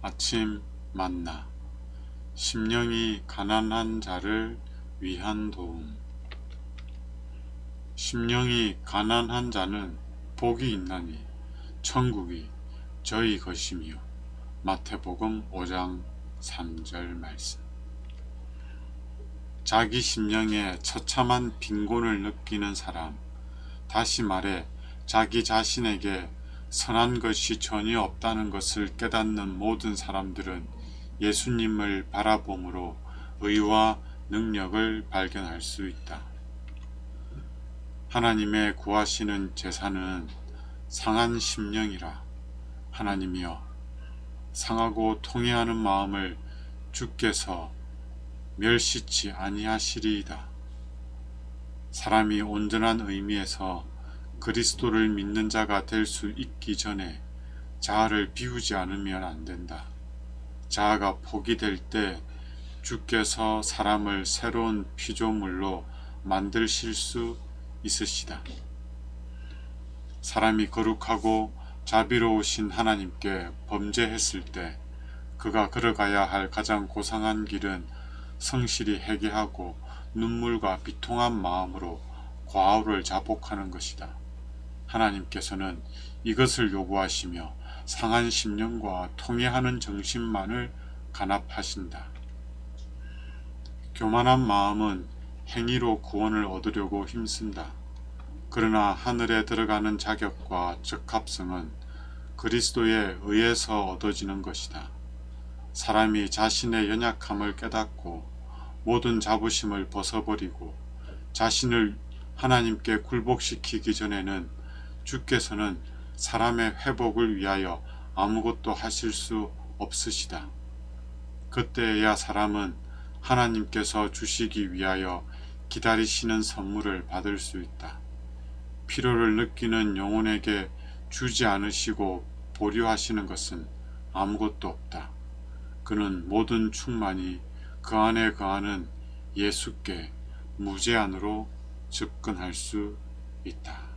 아침 만나. 심령이 가난한 자를 위한 도움. 심령이 가난한 자는 복이 있나니 천국이 저희 것이며 마태복음 5장 3절 말씀. 자기 심령에 처참한 빈곤을 느끼는 사람 다시 말해 자기 자신에게 선한 것이 전혀 없다는 것을 깨닫는 모든 사람들은 예수님을 바라봄으로 의와 능력을 발견할 수 있다. 하나님의 구하시는 제사는 상한 심령이라 하나님이여 상하고 통해하는 마음을 주께서 멸시치 아니하시리이다. 사람이 온전한 의미에서 그리스도를 믿는 자가 될 수 있기 전에 자아를 비우지 않으면 안 된다. 자아가 포기될 때 주께서 사람을 새로운 피조물로 만드실 수 있으시다. 사람이 거룩하고 자비로우신 하나님께 범죄했을 때 그가 걸어가야 할 가장 고상한 길은 성실히 회개하고 눈물과 비통한 마음으로 과오를 자복하는 것이다. 하나님께서는 이것을 요구하시며 상한 심령과 통해하는 정신만을 간합하신다. 교만한 마음은 행위로 구원을 얻으려고 힘쓴다. 그러나 하늘에 들어가는 자격과 적합성은 그리스도에 의해서 얻어지는 것이다. 사람이 자신의 연약함을 깨닫고 모든 자부심을 벗어버리고 자신을 하나님께 굴복시키기 전에는 주께서는 사람의 회복을 위하여 아무것도 하실 수 없으시다. 그때에야 사람은 하나님께서 주시기 위하여 기다리시는 선물을 받을 수 있다. 필요를 느끼는 영혼에게 주지 않으시고 보류하시는 것은 아무것도 없다. 그는 모든 충만이 그 안에 거하는 예수께 무제한으로 접근할 수 있다.